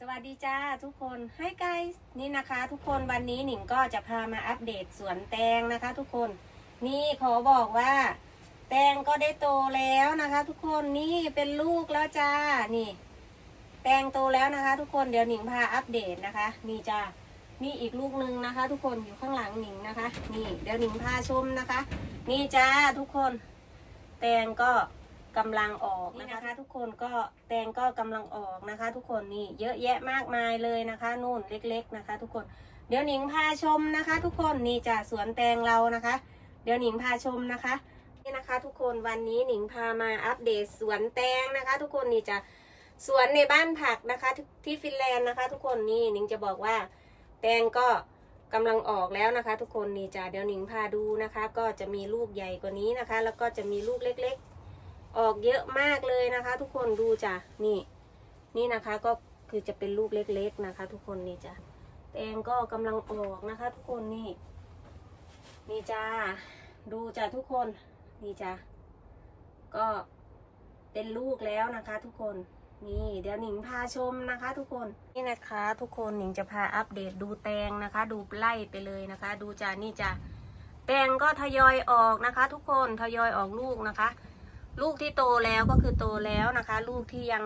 สวัสดีจ้าทุกคนให้ไกด์นี่นะคะ ทุกคนวันนี้หนิงก็จะพามาอัปเดตสวนแตงนะคะ ทุกคนนี่ขอบอกว่า แตงก็ได้โตแล้วนะคะ ทุกคนนี่เป็นลูกแล้วจ้านี่ แตงโตแล้วนะคะ ทุกคนเดี๋ยวหนิงพาอัปเดตนะคะนี่จ้านี่อีกลูกหนึ่งนะคะ ทุกคนอยู่ข้างหลังหนิงนะคะ นี่เดี๋ยวหนิงพาชมนะคะ นี่จ้าทุกคน แตงก็ กำลังออกนะคะ ทุกคนก็แตงก็กำลังออกนะคะ ทุกคนนี่เยอะแยะมากมายเลยนะคะนู่นเล็ก ๆนะคะ ทุกคนเดี๋ยวหนิงพาชมนะคะ ทุกคนนี่จ้ะสวนแตงเรานะคะ เดี๋ยวหนิงพาชมนะคะนี่นะคะ ทุกคนวันนี้หนิงพามาอัปเดตสวนแตงนะคะ ทุกคนนี่จะสวนในบ้านผักนะคะที่ที่ฟินแลนด์นะคะ ทุกคนนี่หนิงจะบอกว่า แตงก็กำลังออกแล้วนะคะ ทุกคนนี่จ้ะเดี๋ยวหนิงพาดูนะคะ ก็จะมีลูกใหญ่กว่านี้นะคะ แล้วก็จะมีลูกเล็ก ๆ ออกเยอะมากเลยนะคะ ทุกคนดูจ้ะนี่นี่นะคะก็คือจะเป็นลูกเล็ก ๆนะคะ ทุกคนนี่จ้ะแตงก็กำลังออกนะคะ ทุกคนนี่นี่จ้าดูจ้ะทุกคนนี่จ้ะก็เป็นลูกแล้วนะคะ ทุกคนนี่เดี๋ยวหนิงพาชมนะคะ ทุกคนนี่นะคะ ทุกคนหนิงจะพาอัปเดตดูแตงนะคะ ดูไล่ไปเลยนะคะ ดูจ้ะนี่จ้ะแตงก็ทยอยออกนะคะ ทุกคนทยอยออกลูกนะคะ ลูกที่โตแล้วก็คือโตแล้วนะคะ ลูกที่ยัง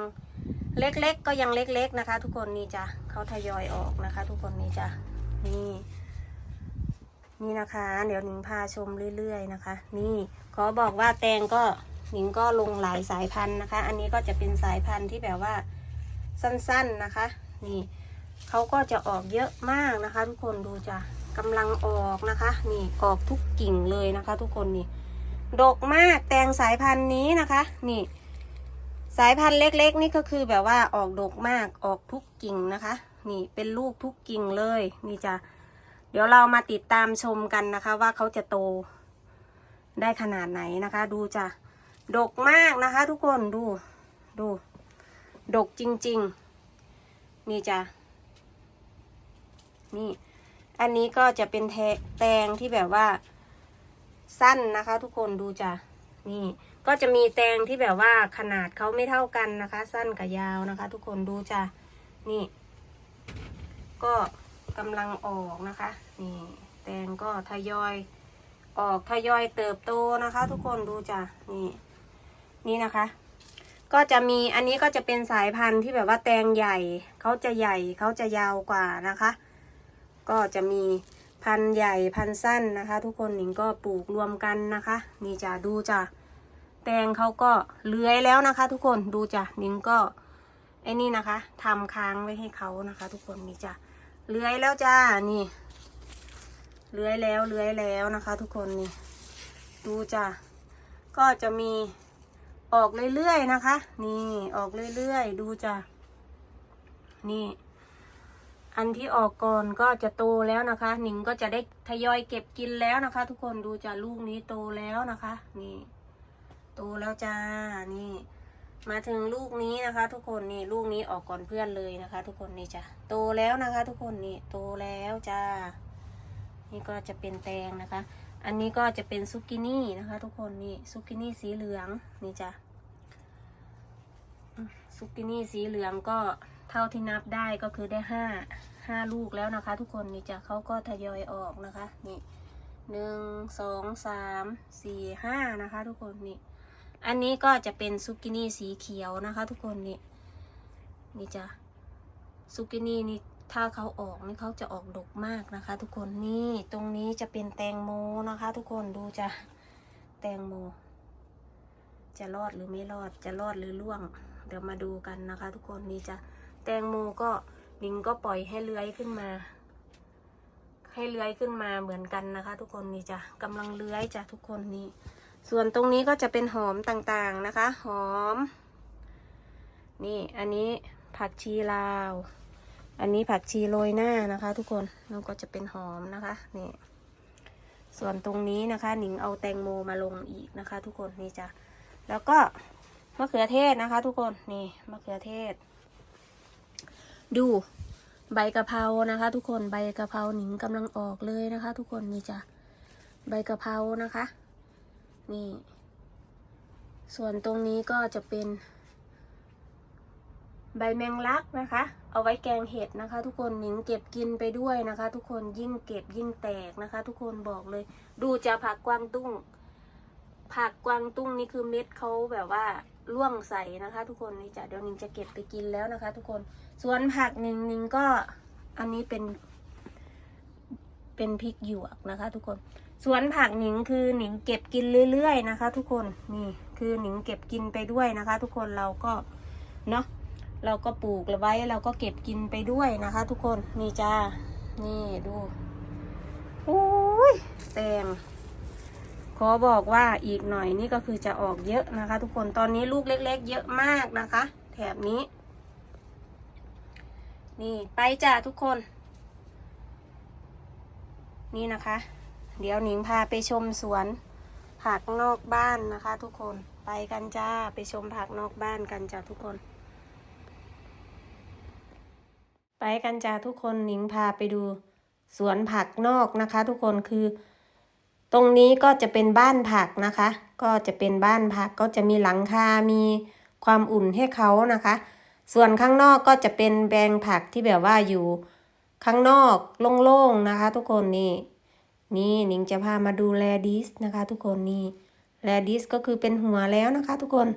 เล็กๆก็ยังเล็ก ๆนะคะ ทุกคนนี่จ้ะเขาทยอยออกนะคะ ทุกคนนี่จ้ะนี่นี่นะคะ เดี๋ยวหนิงพาชมเรื่อยๆนะคะ นี่ขอบอกว่าแตงก็หนิงก็ลงหลายสายพันธุ์นะคะ อันนี้ก็จะเป็นสายพันธุ์ที่แบบว่าสั้นๆนะคะ นี่เขาก็จะออกเยอะมากนะคะ ทุกคนดูจ้ะกำลังออกนะคะ นี่ออกทุกกิ่งเลยนะคะ ทุกคนนี่ ดกมากแตงสายพันธุ์นี้นะคะ นี่ สายพันธุ์เล็กๆ นี่ก็คือแบบว่าออกดกมากออกทุกกิ่งนะคะ นี่เป็นลูกทุกกิ่งเลยนี่จะเดี๋ยวเรามาติดตามชมกันนะคะ ว่าเขาจะโตได้ขนาดไหนนะคะ ดูจะดกมากนะคะ ทุกคนดูดู ดกจริง ๆ นี่จะนี่ อันนี้ก็จะเป็นแแตงที่แบบว่า สั้นนะคะ ทุกคนดูจ้ะนี่ ก็จะมีแตงที่แบบว่าขนาดเขาไม่เท่ากันนะคะ สั้นกับยาวนะคะ ทุกคนดูจ้ะนี่ ก็กำลังออกนะคะ นี่ แตงก็ทยอย ออกทยอยเติบโตนะคะ ทุกคนดูจ้ะนี่ นี่นะคะ ก็จะมีอันนี้ก็จะเป็นสายพันธุ์ที่แบบว่าแตงใหญ่เขาจะใหญ่เขาจะยาวกว่านะคะ ก็จะมี พันธุ์ใหญ่พันธุ์สั้นนะคะ ทุกคนหนิงก็ปลูกรวมกันนะคะ นี่จ้ะดูจ้ะแตงเขาก็เลื้อยแล้วนะคะ ทุกคนดูจ้ะหนิงก็ไอ้นี่นะคะทำค้างไว้ให้เขานะคะ ทุกคนนี่จ้ะเลื้อยแล้วจ้านี่เลื้อยแล้วเลื้อยแล้วนะคะ ทุกคนนี่ ดูจ้ะก็จะมีออกเรื่อยๆนะคะ นี่ออกเรื่อยๆ ดูจ้ะนี่ อันที่ออกก่อนก็จะโตแล้วนะคะ หนิงก็จะได้ทยอยเก็บกินแล้วนะคะ ทุกคนดูจะลูกนี้โตแล้วนะคะ นี่ โตแล้วจ้านี่ มาถึงลูกนี้นะคะ ทุกคนนี่ลูกนี้ออกก่อนเพื่อนเลยนะคะ ทุกคนนี่จ้ะโตแล้วนะคะ ทุกคนนี่โตแล้วจ้านี่ก็จะเป็นแตงนะคะ อันนี้ก็จะเป็นซุกินี่นะคะ ทุกคนนี่ซุกินี่สีเหลืองนี่จ้ะซุกินี่สีเหลืองก็ เท่าที่นับได้ก็คือได้ห้าห้าลูกแล้วนะคะ ทุกคนนี่จ้ะเขาก็ทยอยออกนะคะ นี่หนึ่งสองสามสี่ห้านะคะ ทุกคนนี่ อันนี้ก็จะเป็นซุกินี่สีเขียวนะคะ ทุกคนนี่นี่จ้ะซุกินี่นี่ถ้าเขาออกนี่เขาจะออกดกมากนะคะ ทุกคนนี่ตรงนี้จะเป็นแตงโมนะคะ ทุกคนดูจ้ะแตงโม จะรอดหรือไม่รอดจะรอดหรือล่วง เดี๋ยวมาดูกันนะคะ ทุกคนนี่จ้ะ แตงโมก็ลิงก็ปล่อยให้เลื้อยขึ้นมา ให้เลื้อยขึ้นมาเหมือนกันนะคะ ทุกคนนี่จ้ะกำลังเลื้อยจ้ะทุกคนนี่ส่วนตรงนี้ก็จะเป็นหอมต่างๆนะคะ หอม นี่อันนี้ผักชีลาว อันนี้ผักชีโรยหน้านะคะ ทุกคนแล้วก็จะเป็นหอมนะคะนี่ส่วนตรงนี้นะคะหนิงเอาแตงโมมาลงอีกนะคะ ทุกคนนี่จ้ะแล้วก็มะเขือเทศนะคะ ทุกคนนี่มะเขือเทศ ดูใบกะเพรานะคะ ทุกคนใบกะเพราหนิงกำลังออกเลยนะคะ ทุกคนนี่จ้ะใบกะเพรานะคะ นี่ ส่วนตรงนี้ก็จะเป็น ใบแมงลักนะคะ เอาไว้แกงเห็ดนะคะ ทุกคนหนิงเก็บกินไปด้วยนะคะ ทุกคนยิ่งเก็บยิ่งแตกนะคะ ทุกคนบอกเลย ดูจะผักกวางตุ้ง ผักกวางตุ้งนี่คือเม็ดเขาแบบว่า ล่วงใส่นะคะ ทุกคนนี่จ้ะเดี๋ยวหนิงจะเก็บไปกินแล้วนะคะ ทุกคนส่วนผักหนิงหนิงก็อันนี้เป็น เป็นพริกหยวกนะคะ ทุกคนสวนผักหนิงคือหนิงเก็บกินเรื่อยๆนะคะ ทุกคนนี่คือหนิงเก็บกินไปด้วยนะคะ ทุกคนเราก็เนาะเราก็ปลูกไว้เราก็เก็บกินไปด้วยนะคะ ทุกคนนี่จ้านี่ดูโอ้ยแตง ขอบอกว่าอีกหน่อยนี่ก็คือจะออกเยอะนะคะ ทุกคนตอนนี้ลูกเล็ก ๆ เยอะมากนะคะ แถบนี้ นี่ไปจ้าทุกคน นี่นะคะ เดี๋ยวหนิงพาไปชมสวนผักนอกบ้านนะคะ ทุกคนไปกันจ้าไปชมผักนอกบ้านกันจ้าทุกคน ไปกันจ้าทุกคนหนิงพาไปดูสวนผักนอกนะคะ ทุกคนคือ ตรงนี้ก็จะเป็นบ้านผักนะคะ ก็จะเป็นบ้านผักก็จะมีหลังคา มีความอุ่นให้เขานะคะ ส่วนข้างนอกก็จะเป็นแปลงผักที่แบบว่าอยู่ข้างนอกโล่งๆนะคะ ทุกคนนี่นี่นิงจะพามาดูแลดิสนะคะ ทุกคนนี่แลดิสก็คือเป็นหัวแล้วนะคะ ทุกคน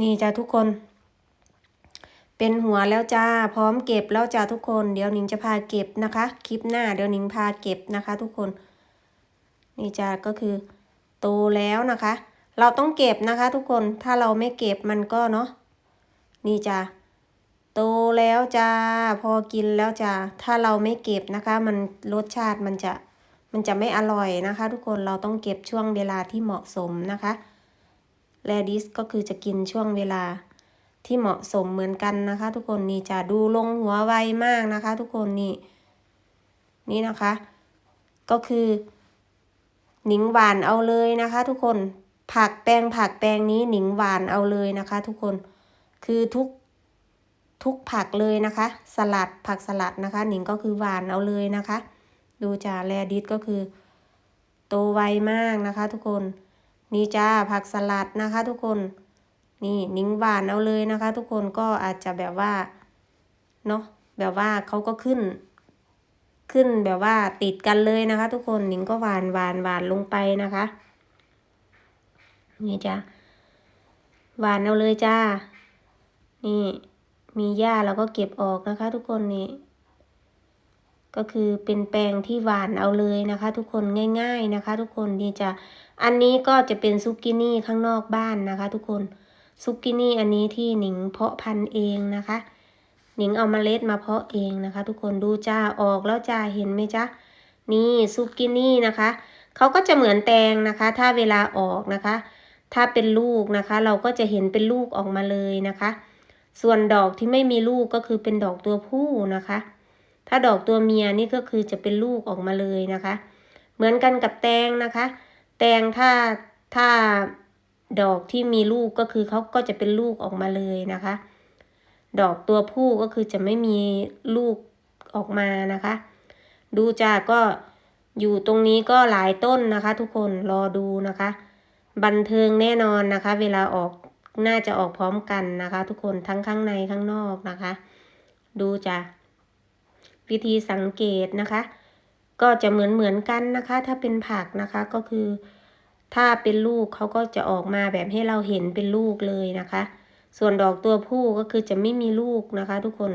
นี่จ้าทุกคน เป็นหัวแล้วจ้า พร้อมเก็บแล้วจ้าทุกคน เดี๋ยวหนิงจะพาเก็บนะคะ คลิปหน้าเดี๋ยวหนิงพาเก็บนะคะ ทุกคน นี่จ้าก็คือโตแล้วนะคะ เราต้องเก็บนะคะ ทุกคน ถ้าเราไม่เก็บมันก็เนาะ นี่จ้าโตแล้วจ้า พอกินแล้วจ้า ถ้าเราไม่เก็บนะคะ มันรสชาติมันจะมันจะไม่อร่อยนะคะ ทุกคนเราต้องเก็บช่วงเวลาที่เหมาะสมนะคะแลดิสก็คือจะกินช่วงเวลา ที่เหมาะสมเหมือนกันนะคะ ทุกคนนี่จะดูลงหัวไวมากนะคะ ทุกคนนี่นี่นะคะ ก็คือหนิงหวานเอาเลยนะคะ ทุกคนผักแปลงผักแปลงนี้หนิงหวานเอาเลยนะคะ ทุกคนคือทุกทุกผักเลยนะคะ สลัดผักสลัดนะคะ หนิงก็คือหวานเอาเลยนะคะ ดูจ้าแลดิสก็คือโตไวมากนะคะ ทุกคนนี่จ้าผักสลัดนะคะ ทุกคน นี่นิ้งหวานเอาเลยนะคะ ทุกคนก็อาจจะแบบว่าเนาะแบบว่าเขาก็ขึ้น ขึ้นแบบว่าติดกันเลยนะคะ ทุกคนนิ้งก็หวานหวานหวานลงไปนะคะนี่จ้าหวานเอาเลยจ้า นี่มีหญ้าเราก็เก็บออกนะคะ ทุกคนนี่ก็คือเป็นแปลงที่หวานเอาเลยนะคะ ทุกคนง่าย ๆนะคะ ทุกคนนี่จะอันนี้ก็จะเป็นซุกินี่ข้างนอกบ้านนะคะ ทุกคน ซุกินี่อันนี้ที่หนิงเพาะพันธุ์เองนะคะ หนิงเอามาเมล็ดมาเพาะเองนะคะ ทุกคนดูจ้าออกแล้วจ้าเห็นไหมจ๊ะนี่ซุกินี่นะคะเขาก็จะเหมือนแตงนะคะ ถ้าเวลาออกนะคะ ถ้าเป็นลูกนะคะ เราก็จะเห็นเป็นลูกออกมาเลยนะคะ ส่วนดอกที่ไม่มีลูกก็คือเป็นดอกตัวผู้นะคะ ถ้าดอกตัวเมียนี่ก็คือจะเป็นลูกออกมาเลยนะคะ เหมือนกันกับแตงนะคะ แตงถ้าถ้า ดอกที่มีลูกก็คือเขาก็จะเป็นลูกออกมาเลยนะคะ ดอกตัวผู้ก็คือจะไม่มีลูกออกมานะคะ ดูจ้าก็อยู่ตรงนี้ก็หลายต้นนะคะ ทุกคนรอดูนะคะ บันเทิงแน่นอนนะคะ เวลาออกน่าจะออกพร้อมกันนะคะ ทุกคนทั้งข้างในข้างนอกนะคะ ดูจ้ะวิธีสังเกตนะคะ ก็จะเหมือนเหมือนกันนะคะ ถ้าเป็นผักนะคะก็คือ ถ้าเป็นลูกเขาก็จะออกมาแบบให้เราเห็นเป็นลูกเลยนะคะ ส่วนดอกตัวผู้ก็คือจะไม่มีลูกนะคะ ทุกคน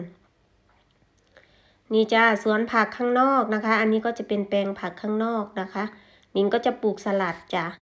นี่จ้าสวนผักข้างนอกนะคะ อันนี้ก็จะเป็นแปลงผักข้างนอกนะคะนิงก็จะปลูกสลัดจ้ะ